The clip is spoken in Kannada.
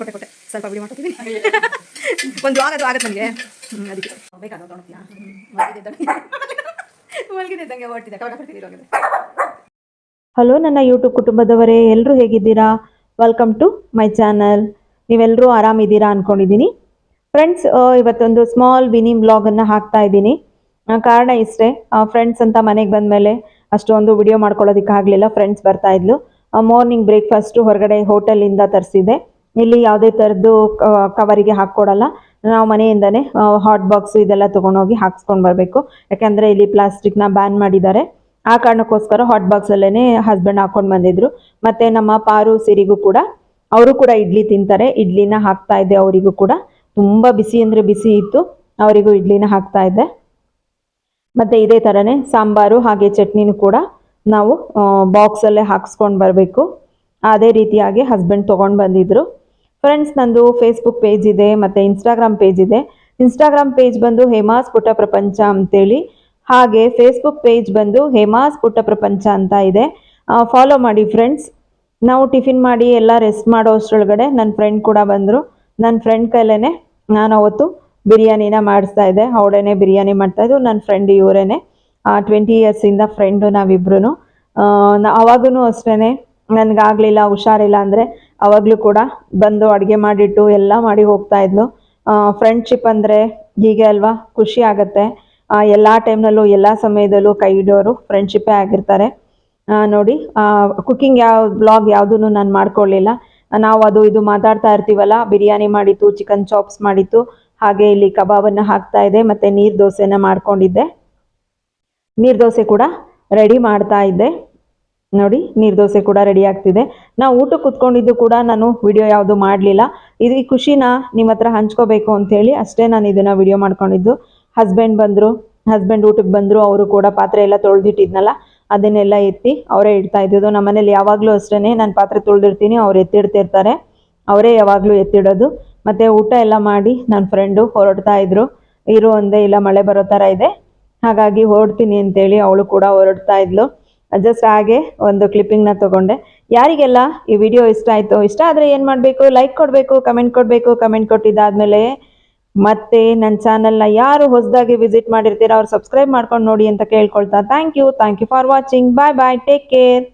ಕೊಟ್ಟೆ ಕೊಟ್ಟೆ. ಸ್ವಲ್ಪ ಬಿಡಿ ಮಾಡ್ಕೊತೀನಿ. ಒಂದು ಆಗದು ಆಗತ್ತೆ ನನಗೆ. ಅದಕ್ಕೆ. ಹಲೋ, ನನ್ನ ಯೂಟ್ಯೂಬ್ ಕುಟುಂಬದವರೇ ಎಲ್ಲರೂ ಹೇಗಿದ್ದೀರಾ? ವೆಲ್ಕಮ್ ಟು ಮೈ ಚಾನಲ್ ನೀವೆಲ್ಲರೂ ಆರಾಮಿದ್ದೀರಾ ಅಂದ್ಕೊಂಡಿದ್ದೀನಿ ಫ್ರೆಂಡ್ಸ್ ಇವತ್ತೊಂದು ಸ್ಮಾಲ್ ವಿನಿ ಬ್ಲಾಗನ್ನು ಹಾಕ್ತಾ ಇದ್ದೀನಿ. ಕಾರಣ ಇಷ್ಟೇ. ಫ್ರೆಂಡ್ಸ್ ಅಂತ ಮನೆಗೆ ಬಂದಮೇಲೆ ಅಷ್ಟೊಂದು ವಿಡಿಯೋ ಮಾಡ್ಕೊಳ್ಳೋದಕ್ಕೆ ಆಗಲಿಲ್ಲ ಫ್ರೆಂಡ್ಸ್ ಬರ್ತಾ ಇದ್ಲು. ಮಾರ್ನಿಂಗ್ ಬ್ರೇಕ್ಫಾಸ್ಟು ಹೊರಗಡೆ ಹೋಟೆಲಿಂದ ತರಿಸಿದೆ ಇಲ್ಲಿ ಯಾವುದೇ ಥರದ್ದು ಕವರಿಗೆ ಹಾಕ್ಕೊಡಲ್ಲ. ನಾವು ಮನೆಯಿಂದನೇ ಹಾಟ್ ಬಾಕ್ಸ್ ಇದೆಲ್ಲ ತೊಗೊಂಡೋಗಿ ಹಾಕ್ಸ್ಕೊಂಡು ಬರಬೇಕು. ಯಾಕೆಂದರೆ ಇಲ್ಲಿ ಪ್ಲಾಸ್ಟಿಕ್ನ ಬ್ಯಾನ್ ಮಾಡಿದ್ದಾರೆ. ಆ ಕಾರಣಕ್ಕೋಸ್ಕರ ಹಾಟ್ ಬಾಕ್ಸಲ್ಲೇ ಹಸ್ಬೆಂಡ್ ಹಾಕ್ಕೊಂಡು ಬಂದಿದ್ರು. ಮತ್ತೆ ನಮ್ಮ ಪಾರು ಸಿರಿಗೂ ಕೂಡ, ಅವರು ಕೂಡ ಇಡ್ಲಿ ತಿಂತಾರೆ. ಇಡ್ಲಿನ ಹಾಕ್ತಾ ಇದ್ದೆ ಅವರಿಗೂ ಕೂಡ. ತುಂಬ ಬಿಸಿ ಅಂದರೆ ಬಿಸಿ ಇತ್ತು. ಅವರಿಗೂ ಇಡ್ಲಿನ ಹಾಕ್ತಾ ಇದ್ದೆ. ಮತ್ತೆ ಇದೇ ಥರನೇ ಸಾಂಬಾರು ಹಾಗೆ ಚಟ್ನಿನೂ ಕೂಡ ನಾವು ಬಾಕ್ಸಲ್ಲೇ ಹಾಕ್ಸ್ಕೊಂಡು ಬರಬೇಕು. ಅದೇ ರೀತಿಯಾಗಿ ಹಸ್ಬೆಂಡ್ ತೊಗೊಂಡು ಬಂದಿದ್ರು. ಫ್ರೆಂಡ್ಸ್ ನಂದು ಫೇಸ್ಬುಕ್ ಪೇಜ್ ಇದೆ, ಮತ್ತು ಇನ್ಸ್ಟಾಗ್ರಾಮ್ ಪೇಜ್ ಇದೆ. ಇನ್ಸ್ಟಾಗ್ರಾಮ್ ಪೇಜ್ ಬಂದು ಹೇಮಾಸ್ ಪುಟ್ಟ ಪ್ರಪಂಚ ಅಂತೇಳಿ. ಹಾಗೆ ಫೇಸ್ಬುಕ್ ಪೇಜ್ ಬಂದು ಹೇಮಾಸ್ ಪುಟ್ಟ ಪ್ರಪಂಚ ಅಂತ ಇದೆ. ಫಾಲೋ ಮಾಡಿ ಫ್ರೆಂಡ್ಸ್ ನಾವು ಟಿಫಿನ್ ಮಾಡಿ, ಎಲ್ಲ ರೆಸ್ಟ್ ಮಾಡೋ ಅಷ್ಟರೊಳಗಡೆ ನನ್ನ ಫ್ರೆಂಡ್ ಕೂಡ ಬಂದರು. ನನ್ನ ಫ್ರೆಂಡ್ ಕೈಲೇ ನಾನು ಅವತ್ತು ಬಿರಿಯಾನಿನ ಮಾಡಿಸ್ತಾ ಇದ್ದೆ. ಅವಳೇನೆ ಬಿರಿಯಾನಿ ಮಾಡ್ತಾ ಇದ್ದು ನನ್ನ ಫ್ರೆಂಡ್ ಇವರೇನೆ. ಟ್ವೆಂಟಿ ಇಯರ್ಸಿಂದ ಫ್ರೆಂಡು ನಾವಿಬ್ರು ಅವಾಗೂ ಅಷ್ಟೇ ನನಗಾಗಲಿಲ್ಲ, ಹುಷಾರಿಲ್ಲ ಅಂದರೆ ಅವಾಗಲೂ ಕೂಡ ಬಂದು ಅಡುಗೆ ಮಾಡಿಟ್ಟು ಎಲ್ಲ ಮಾಡಿ ಹೋಗ್ತಾ ಇದ್ಲು. ಫ್ರೆಂಡ್ಶಿಪ್ ಅಂದರೆ ಹೀಗೆ ಅಲ್ವಾ? ಖುಷಿ ಆಗುತ್ತೆ. ಎಲ್ಲ ಟೈಮ್ನಲ್ಲೂ ಎಲ್ಲ ಸಮಯದಲ್ಲೂ ಕೈ ಹಿಡಿಯೋರು ಫ್ರೆಂಡ್ಶಿಪ್ಪೇ ಆಗಿರ್ತಾರೆ. ನೋಡಿ ಕುಕ್ಕಿಂಗ್ ಯಾವ ಬ್ಲಾಗ್ ಯಾವುದೂ ನಾನು ಮಾಡ್ಕೊಳ್ಳಿಲ್ಲ. ನಾವು ಅದು, ಇದು ಮಾತಾಡ್ತಾ ಇರ್ತೀವಲ್ಲ, ಬಿರಿಯಾನಿ ಮಾಡಿತ್ತು ಚಿಕನ್ ಚಾಪ್ಸ್ ಮಾಡಿತ್ತು, ಹಾಗೆ ಇಲ್ಲಿ ಕಬಾಬನ್ನು ಹಾಕ್ತಾ ಇದೆ ಮತ್ತು ನೀರು ದೋಸೆನ ಮಾಡ್ಕೊಂಡಿದ್ದೆ. ನೀರು ದೋಸೆ ಕೂಡ ರೆಡಿ ಮಾಡ್ತಾ ಇದ್ದೆ. ನೋಡಿ, ನೀರು ದೋಸೆ ಕೂಡ ರೆಡಿ ಆಗ್ತಿದೆ. ನಾವು ಊಟಕ್ಕೆ ಕುತ್ಕೊಂಡಿದ್ದು ಕೂಡ ನಾನು ವಿಡಿಯೋ ಯಾವುದು ಮಾಡಲಿಲ್ಲ. ಇದು ಈ ಖುಷಿನ ನಿಮ್ಮ ಹತ್ರ ಹಂಚ್ಕೋಬೇಕು ಅಂಥೇಳಿ ಅಷ್ಟೇ ನಾನು ಇದನ್ನು ವಿಡಿಯೋ ಮಾಡ್ಕೊಂಡಿದ್ದು. ಹಸ್ಬೆಂಡ್ ಬಂದರು ಹಸ್ಬೆಂಡ್ ಊಟಕ್ಕೆ ಬಂದರು, ಅವರು ಕೂಡ ಪಾತ್ರೆ ಎಲ್ಲ ತೊಳೆದಿಟ್ಟಿದ್ನಲ್ಲ, ಅದನ್ನೆಲ್ಲ ಎತ್ತಿ ಅವರೇ ಇಡ್ತಾ ಇದ್ದಿದ್ದು. ನಮ್ಮ ಮನೇಲಿ ಯಾವಾಗಲೂ ಅಷ್ಟೇ ನಾನು ಪಾತ್ರೆ ತೊಳೆದಿರ್ತೀನಿ ಅವ್ರು ಎತ್ತಿಡ್ತಿರ್ತಾರೆ ಅವರೇ ಯಾವಾಗಲೂ ಎತ್ತಿಡೋದು. ಮತ್ತು ಊಟ ಎಲ್ಲ ಮಾಡಿ ನನ್ನ ಫ್ರೆಂಡು ಹೊರಡ್ತಾ ಇದ್ರು. ಇರು ಒಂದೇ ಇಲ್ಲ ಮಳೆ ಬರೋ ಥರ ಇದೆ. ಹಾಗಾಗಿ ಹೊರಡ್ತೀನಿ ಅಂತೇಳಿ ಅವಳು ಕೂಡ ಹೊರಡ್ತಾ ಇದ್ಲು. ಜಸ್ಟ್ ಹಾಗೆ ಒಂದು ಕ್ಲಿಪ್ಪಿಂಗ್ನ ತಗೊಂಡೆ. ಯಾರಿಗೆಲ್ಲ ಈ ವಿಡಿಯೋ ಇಷ್ಟ ಆಯಿತು, ಇಷ್ಟ ಆದರೆ ಏನು ಮಾಡಬೇಕು? ಲೈಕ್ ಕೊಡಬೇಕು ಕಮೆಂಟ್ ಕೊಡಬೇಕು ಕಮೆಂಟ್ ಕೊಟ್ಟಿದ್ದಾದಮೇಲೆ ಮತ್ತೆ ನನ್ನ ಚಾನಲ್ನ ಯಾರು ಹೊಸದಾಗಿ ವಿಸಿಟ್ ಮಾಡಿರ್ತೀರ ಅವ್ರು ಸಬ್ಸ್ಕ್ರೈಬ್ ಮಾಡ್ಕೊಂಡು ನೋಡಿ ಅಂತ ಕೇಳ್ಕೊಳ್ತಾ. Thank you thank you for watching bye bye take care